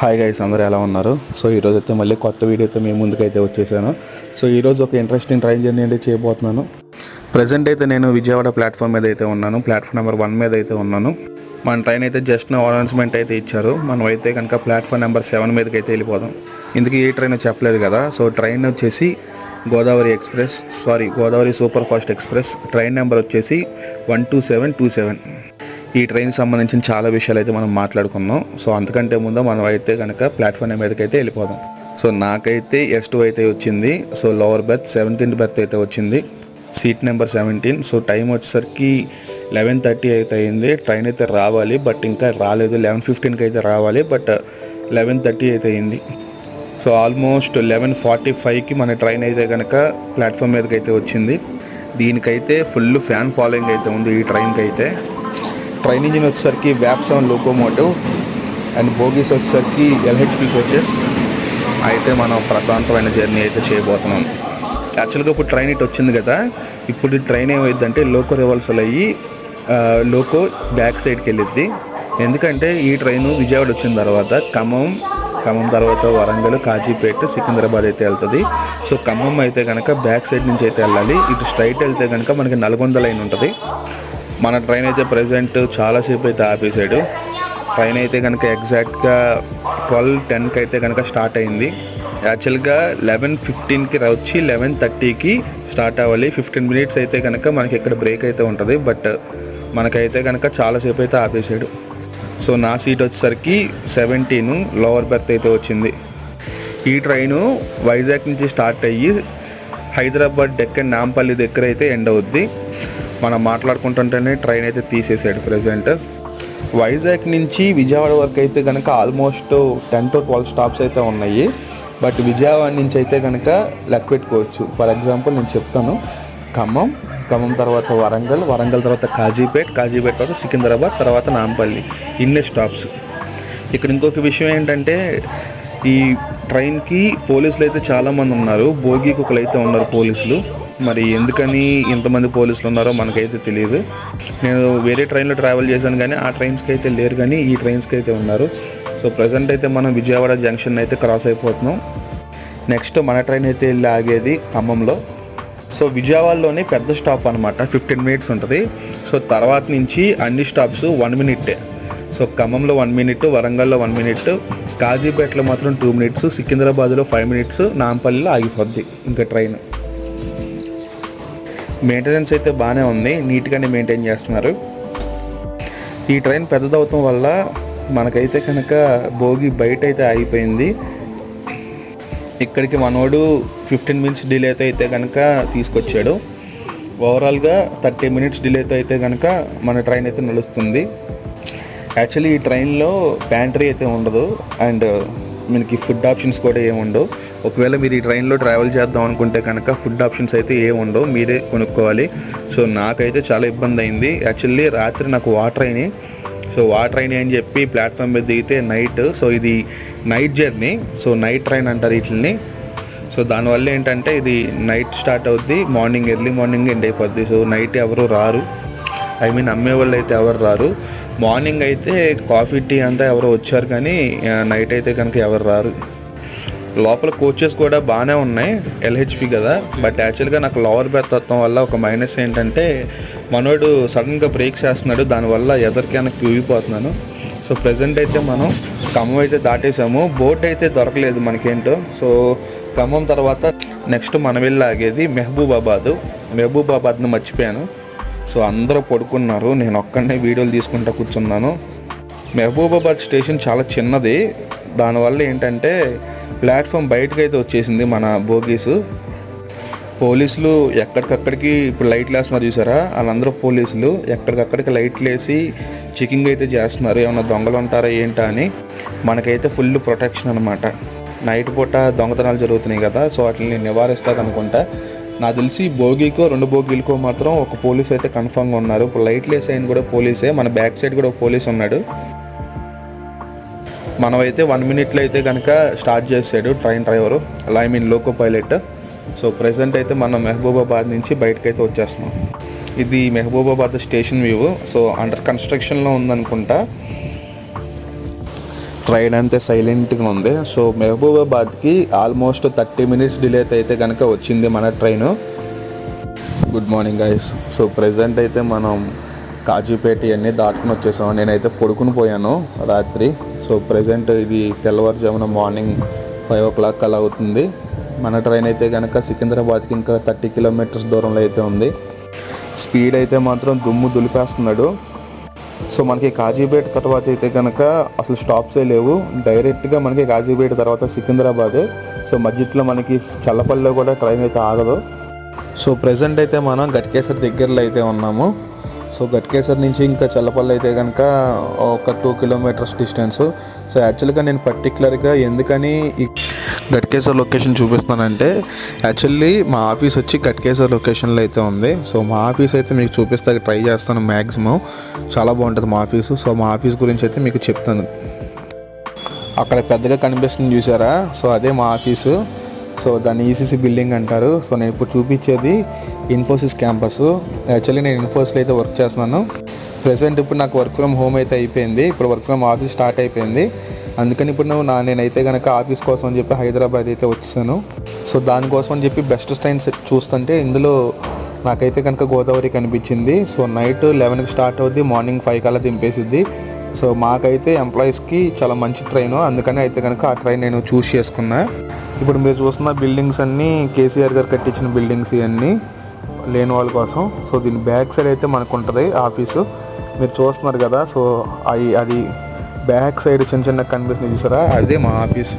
Hi guys అందరూ ఎలా ఉన్నారు? సో ఈరోజు అయితే మళ్ళీ కొత్త వీడియో అయితే మేము ముందుకైతే వచ్చేసాను. సో ఈరోజు ఒక ఇంట్రెస్టింగ్ ట్రైన్ జర్నీ అయితే చేయబోతున్నాను. ప్రజెంట్ అయితే నేను విజయవాడ ప్లాట్ఫామ్ మీద అయితే ఉన్నాను. ప్లాట్ఫామ్ నెంబర్ వన్ మీద అయితే ఉన్నాను. మన ట్రైన్ అయితే జస్ట్ అనౌన్స్మెంట్ అయితే ఇచ్చారు. మనం అయితే కనుక ప్లాట్ఫామ్ నెంబర్ సెవెన్ మీదకి అయితే వెళ్ళిపోదాం. ఇందుకు ఏ ట్రైన్ చెప్పలేదు కదా. సో ట్రైన్ వచ్చేసి Godavari express sorry Godavari super fast express train number వచ్చేసి one two seven two seven ఈ ట్రైన్ సంబంధించిన చాలా విషయాలు అయితే మనం మాట్లాడుకున్నాం. సో అంతకంటే ముందు మనం అయితే కనుక ప్లాట్ఫామ్ మీదకి అయితే వెళ్ళిపోదాం. సో నాకైతే ఎస్ టూ అయితే వచ్చింది. So lower berth seventeenth berth అయితే వచ్చింది. Seat number seventeen so time వచ్చేసరికి లెవెన్ థర్టీ అయితే అయింది. ట్రైన్ అయితే రావాలి బట్ ఇంకా రాలేదు. లెవెన్ ఫిఫ్టీన్కి అయితే రావాలి బట్ లెవెన్ థర్టీ అయితే అయింది. సో ఆల్మోస్ట్ లెవెన్ ఫార్టీ ఫైవ్కి మన ట్రైన్ అయితే కనుక ప్లాట్ఫామ్ మీదకి అయితే వచ్చింది. దీనికైతే ఫుల్ ఫ్యాన్ ఫాలోయింగ్ అయితే ఉంది ఈ ట్రైన్కి అయితే. ట్రైన్ ఇంజిన్ వచ్చేసరికి వ్యాప్ సెవెన్ లోకోమోటివ్ అండ్ బోగీస్ వచ్చేసరికి ఎల్హెచ్పి కోచెస్. అయితే మనం ప్రశాంతమైన జర్నీ అయితే చేయబోతున్నాం. యాక్చువల్గా ఇప్పుడు ట్రైన్ ఇటు వచ్చింది కదా. ఇప్పుడు ట్రైన్ ఏమైందంటే లోకో రివర్సల్ అయ్యి లోకో బ్యాక్ సైడ్కి వెళ్ళిద్ది. ఎందుకంటే ఈ ట్రైన్ విజయవాడ వచ్చిన తర్వాత ఖమ్మం ఖమ్మం తర్వాత వరంగల్ కాజీపేట సికింద్రాబాద్ అయితే వెళ్తుంది. సో ఖమ్మం అయితే కనుక బ్యాక్ సైడ్ నుంచి అయితే వెళ్ళాలి. ఇటు స్ట్రైట్ వెళ్తే కనుక మనకి నల్గొండ లైన్ ఉంటుంది. మన ట్రైన్ అయితే ప్రజెంట్ చాలాసేపు అయితే ఆపేసాడు. ట్రైన్ అయితే కనుక ఎగ్జాక్ట్గా ట్వెల్వ్ టెన్కి అయితే కనుక స్టార్ట్ అయింది. యాక్చువల్గా లెవెన్ ఫిఫ్టీన్కి వచ్చి లెవెన్ థర్టీకి స్టార్ట్ అవ్వాలి. ఫిఫ్టీన్ మినిట్స్ అయితే కనుక మనకి ఇక్కడ బ్రేక్ అయితే ఉంటుంది. బట్ మనకైతే కనుక చాలాసేపు అయితే ఆపేసాడు. సో నా సీట్ వచ్చేసరికి సెవెంటీన్ లోవర్ బెర్త్ అయితే వచ్చింది. ఈ ట్రైను వైజాగ్ నుంచి స్టార్ట్ అయ్యి హైదరాబాద్ డెక్కన్ నాంపల్లి దగ్గర అయితే ఎండ్ అవుద్ది. మనం మాట్లాడుకుంటుంటేనే ట్రైన్ అయితే తీసేసాడు ప్రజెంట్ వైజాగ్ నుంచి విజయవాడ వరకు అయితే కనుక almost ten to twelve stops అయితే ఉన్నాయి. బట్ విజయవాడ నుంచి అయితే కనుక లెక్క పెట్టుకోవచ్చు. ఫర్ ఎగ్జాంపుల్ నేను చెప్తాను. ఖమ్మం ఖమ్మం తర్వాత వరంగల్ వరంగల్ తర్వాత కాజీపేట్ కాజీపేట్ తర్వాత సికింద్రాబాద్ తర్వాత నాంపల్లి. ఇన్నే స్టాప్స్ ఇక్కడ ఇంకొక విషయం ఏంటంటే ఈ ట్రైన్కి పోలీసులు అయితే చాలామంది ఉన్నారు. భోగికి ఒకరు అయితే ఉన్నారు పోలీసులు. మరి ఎందుకని ఇంతమంది పోలీసులు ఉన్నారో మనకైతే తెలియదు. నేను వేరే ట్రైన్లో ట్రావెల్ చేశాను కానీ ఆ ట్రైన్స్కి అయితే లేరు కానీ ఈ ట్రైన్స్కి అయితే ఉన్నారు. సో ప్రజెంట్ అయితే మనం విజయవాడ జంక్షన్ అయితే క్రాస్ అయిపోతున్నాం. నెక్స్ట్ మన ట్రైన్ అయితే వెళ్ళి ఆగేది ఖమ్మంలో. సో విజయవాడలోనే పెద్ద స్టాప్ అనమాట ఫిఫ్టీన్ మినిట్స్ ఉంటుంది. సో తర్వాత నుంచి అన్ని స్టాప్స్ వన్ మినిట్టే. సో ఖమ్మంలో వన్ మినిట్ వరంగల్లో వన్ మినిట్ కాజీపేటలో మాత్రం టూ మినిట్స్ సికింద్రాబాద్లో ఫైవ్ మినిట్స్ నాంపల్లిలో ఆగిపోద్ది ఇంకా ట్రైన్. మెయింటెనెన్స్ అయితే బాగానే ఉంది. నీట్గానే మెయింటైన్ చేస్తున్నారు. ఈ ట్రైన్ పెద్దదవటం వల్ల మనకైతే కనుక భోగి బయట అయితే ఆగిపోయింది. ఇక్కడికి మనోడు ఫిఫ్టీన్ మినిట్స్ డిలేతో అయితే కనుక తీసుకొచ్చాడు. ఓవరాల్గా థర్టీ మినిట్స్ డిలేతో అయితే కనుక మన ట్రైన్ అయితే నడుస్తుంది యాక్చువల్లీ ఈ ట్రైన్లో ప్యాంట్రీ అయితే ఉండదు. అండ్ uh, మనకి ఫుడ్ ఆప్షన్స్ కూడా ఏమి ఉండవు ఒకవేళ మీరు ఈ ట్రైన్లో ట్రావెల్ చేద్దాం అనుకుంటే కనుక ఫుడ్ ఆప్షన్స్ అయితే ఏ ఉండవు మీరే కొనుక్కోవాలి. సో నాకైతే చాలా ఇబ్బంది అయింది యాక్చువల్లీ రాత్రి నాకు వాటర్ అయినాయి. సో వాటర్ ట్రైన్ అని చెప్పి ప్లాట్ఫామ్ మీద దిగితే నైట్ సో ఇది night journey. So night train అంటారు వీటిని సో దానివల్ల ఏంటంటే ఇది నైట్ స్టార్ట్ అవుద్ది మార్నింగ్ ఎర్లీ మార్నింగ్ ఎండ్ అయిపోద్ది. సో నైట్ ఎవరు రారు. ఐ మీన్ అమ్మే వాళ్ళు అయితే ఎవరు రారు. మార్నింగ్ అయితే కాఫీ టీ అంతా ఎవరో వచ్చారు కానీ నైట్ అయితే కనుక ఎవరు రారు. లోపల కోచెస్ కూడా బాగానే ఉన్నాయి ఎల్హెచ్పి కదా. బట్ యాక్చువల్గా నాకు లోవర్ బెర్త్ వస్తాం వల్ల ఒక మైనస్ ఏంటంటే మనోడు సడన్గా బ్రేక్స్ చేస్తున్నాడు. దానివల్ల ఎదరికైనా క్యూగిపోతున్నాను సో ప్రజెంట్ అయితే మనం ఖమ్మం అయితే దాటేసాము. బోట్ అయితే దొరకలేదు మనకేంటో. సో ఖమ్మం తర్వాత నెక్స్ట్ మన వెళ్ళి ఆగేది మెహబూబాబాద్. మెహబూబాబాద్ని మర్చిపోయాను. సో అందరూ పడుకున్నారు. నేను ఒక్కడనే వీడియోలు తీసుకుంటా కూర్చున్నాను. మహబూబాబాద్ స్టేషన్ చాలా చిన్నది. దానివల్ల ఏంటంటే ప్లాట్ఫామ్ బయటకు అయితే వచ్చేసింది మన బోగీస్. పోలీసులు ఎక్కడికక్కడికి ఇప్పుడు లైట్లు వేస్తున్నారు చూసారా? వాళ్ళందరూ పోలీసులు ఎక్కడికక్కడికి లైట్లు వేసి చెకింగ్ అయితే చేస్తున్నారు. ఏమైనా దొంగలు ఉంటారా ఏంటా అని. మనకైతే ఫుల్ ప్రొటెక్షన్ అనమాట నైట్ పూట దొంగతనాలు జరుగుతున్నాయి కదా సో వాటిని నివారిస్తుంది అనుకుంటా. నాకు తెలిసి భోగికో రెండు భోగిలకో మాత్రం ఒక పోలీస్ అయితే కన్ఫామ్గా ఉన్నారు. ఇప్పుడు లైట్లు వేసే కూడా పోలీసే. మన బ్యాక్ సైడ్ కూడా ఒక పోలీస్ ఉన్నాడు. మనమైతే వన్ మినిట్లో అయితే కనుక స్టార్ట్ చేసాడు ట్రైన్ డ్రైవరు అలా I mean loco pilot so present అయితే మనం మెహబూబాబాద్ నుంచి బయటకైతే అయితే వచ్చేస్తున్నాం. ఇది Mahabubabad station view so under కన్స్ట్రక్షన్లో ఉందనుకుంటా. ట్రైన్ అంతే సైలెంట్గా ఉంది. సో మెహబూబాబాద్కి ఆల్మోస్ట్ థర్టీ మినిట్స్ డిలే అయితే కనుక వచ్చింది మన train good morning guys so present అయితే మనం కాజీపేట ఇవన్నీ దాటుకుని వచ్చేసాం. నేనైతే పడుకుని పోయాను రాత్రి. సో ప్రజెంట్ ఇది తెల్లవారుజామున మార్నింగ్ ఫైవ్ ఓ క్లాక్ అలా అవుతుంది. మన ట్రైన్ అయితే కనుక సికింద్రాబాద్కి ఇంకా థర్టీ కిలోమీటర్స్ దూరంలో అయితే ఉంది. స్పీడ్ అయితే మాత్రం దుమ్ము దులిపేస్తున్నాడు. సో మనకి కాజీపేట తర్వాత అయితే కనుక అసలు స్టాప్సే లేవు. డైరెక్ట్గా మనకి కాజీపేట తర్వాత సికింద్రాబాద్. సో మధ్యలో మనకి చల్లపల్లిలో కూడా ట్రైన్ అయితే ఆగదు. సో ప్రజెంట్ అయితే మనం గట్కేశ్వర దగ్గరలో అయితే ఉన్నాము. సో గట్కేసర్ నుంచి ఇంకా చల్లపల్లి అయితే కనుక ఒక టూ కిలోమీటర్స్ డిస్టెన్స్. సో యాక్చువల్గా నేను పర్టికులర్గా ఎందుకని ఈ గట్కేసర్ లొకేషన్ చూపిస్తానంటే యాక్చువల్లీ మా ఆఫీస్ వచ్చి గట్కేసర్ లొకేషన్లో అయితే ఉంది. సో మా ఆఫీస్ అయితే మీకు చూపిస్తా ట్రై చేస్తాను మ్యాక్సిమం చాలా బాగుంటుంది మా ఆఫీసు. సో మా ఆఫీస్ గురించి అయితే మీకు చెప్తాను. అక్కడ పెద్దగా కనిపిస్తుంది చూసారా? సో అదే మా ఆఫీసు. సో దాన్ని ఈసీసీ బిల్డింగ్ అంటారు. సో నేను ఇప్పుడు చూపించేది ఇన్ఫోసిస్ క్యాంపస్ యాక్చువల్లీ నేను ఇన్ఫోసిస్లో అయితే వర్క్ చేస్తున్నాను. ప్రెసెంట్ ఇప్పుడు నాకు వర్క్ ఫ్రమ్ హోమ్ అయితే అయిపోయింది. ఇప్పుడు వర్క్ ఫ్రమ్ ఆఫీస్ స్టార్ట్ అయిపోయింది. అందుకని ఇప్పుడు నువ్వు నా నేనైతే కనుక ఆఫీస్ కోసం అని చెప్పి హైదరాబాద్ అయితే వచ్చేసాను. సో దానికోసం అని చెప్పి బెస్ట్ ట్రైన్స్ చూస్తుంటే ఇందులో నాకైతే కనుక గోదావరి కనిపించింది. సో నైట్ లెవెన్కి స్టార్ట్ అవుద్ది. మార్నింగ్ ఫైవ్ కల్లా దింపేసిద్ది. సో మాకైతే ఎంప్లాయీస్కి చాలా మంచి ట్రైన్. అందుకని అయితే కనుక ఆ ట్రైన్ నేను చూస్ చేసుకున్నా. ఇప్పుడు మీరు చూస్తున్న బిల్డింగ్స్ అన్నీ కేసీఆర్ గారు కట్టించిన బిల్డింగ్స్ ఇవన్నీ లేని వాళ్ళ కోసం. సో దీని బ్యాక్ సైడ్ అయితే మనకు ఉంటుంది ఆఫీసు. మీరు చూస్తున్నారు కదా సో అవి అది బ్యాక్ సైడ్ చిన్న చిన్న కనిపిస్తుంది చూసారా? అదే మా ఆఫీస్.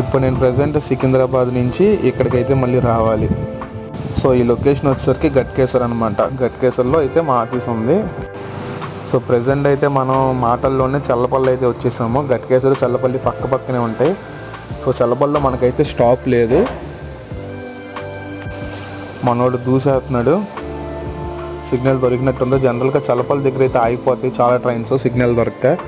ఇప్పుడు నేను ప్రజెంట్ సికింద్రాబాద్ నుంచి ఇక్కడికైతే మళ్ళీ రావాలి. సో ఈ లొకేషన్ వచ్చేసరికి గట్కేసర్ అనమాట గట్కేసర్లో అయితే మా ఆఫీస్ ఉంది. సో ప్రజెంట్ అయితే మనం మాటల్లోనే చల్లపల్లి అయితే వచ్చేసాము. గట్కేశ్వరు చల్లపల్లి పక్క పక్కనే ఉంటాయి. సో చల్లపల్లిలో మనకైతే స్టాప్ లేదు. మనోడు దూసేస్తున్నాడు. సిగ్నల్ దొరికినట్టుందో. జనరల్గా చల్లపల్లి దగ్గర అయితే ఆగిపోతాయి చాలా ట్రైన్స్ సిగ్నల్ దొరికితే.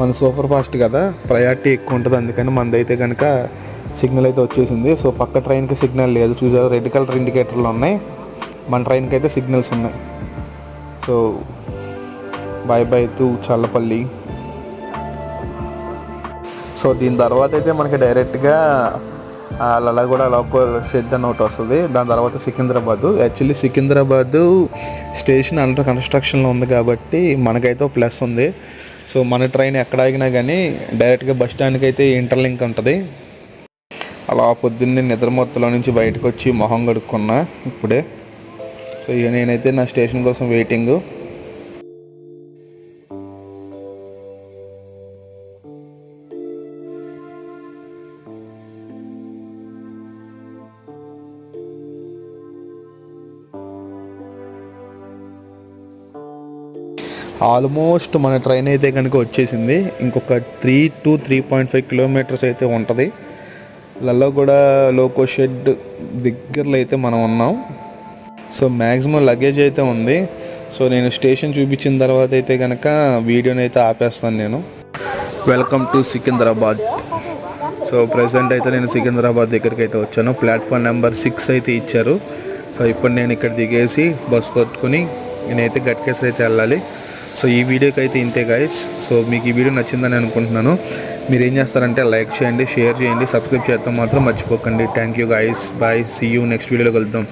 మన సూపర్ ఫాస్ట్ కదా. ప్రయారిటీ ఎక్కువ ఉంటుంది అందుకని మనదైతే కనుక సిగ్నల్ అయితే వచ్చేసింది. సో పక్క ట్రైన్కి సిగ్నల్ లేదు. చూసారు రెడ్ కలర్ ఇండికేటర్లు ఉన్నాయి. మన ట్రైన్కి అయితే సిగ్నల్స్ ఉన్నాయి. So bye bye to Challapalli. So దీని తర్వాత అయితే మనకి డైరెక్ట్గా లలగూడ లోకల్ షెడ్ అని ఒకటి వస్తుంది. దాని తర్వాత Secunderabad. Actually Secunderabad station under కన్స్ట్రక్షన్లో ఉంది కాబట్టి మనకైతే ఒక ప్లస్ ఉంది. సో మన ట్రైన్ ఎక్కడ ఆగినా కానీ డైరెక్ట్గా బస్ స్టాండ్కి అయితే ఇంటర్లింక్ ఉంటుంది. అలా పొద్దున్నే నిద్రమొత్తలో నుంచి బయటకు వచ్చి మొహం కడుక్కున్నా ఇప్పుడే. సో ఇక నేనైతే నా స్టేషన్ కోసం వెయిటింగ్. ఆల్మోస్ట్ మన ట్రైన్ అయితే కనుక వచ్చేసింది. ఇంకొక three two three point five kilometres అయితే ఉంటుంది. లలో కూడా లోకో షెడ్ దగ్గరలో అయితే మనం ఉన్నాం. సో మ్యాక్సిమం లగేజ్ అయితే ఉంది. సో నేను స్టేషన్ చూపించిన తర్వాత అయితే కనుక వీడియోని అయితే ఆపేస్తాను నేను. Welcome to Secunderabad. So present అయితే నేను సికింద్రాబాద్ దగ్గరికి అయితే వచ్చాను. ప్లాట్ఫామ్ నెంబర్ సిక్స్ అయితే ఇచ్చారు. సో ఇప్పుడు నేను ఇక్కడ దిగేసి బస్ పట్టుకుని నేనైతే గట్కేసరి అయితే వెళ్ళాలి. సో ఈ వీడియోకి అయితే ఇంతే గైడ్స్ సో మీకు ఈ వీడియో నచ్చిందని అనుకుంటున్నాను. మీరు ఏం చేస్తారంటే లైక్ చేయండి షేర్ చేయండి సబ్స్క్రైబ్ చేస్తాం మాత్రం మర్చిపోకండి. Thank you guys bye see you next వీడియోలో కలుద్దాం.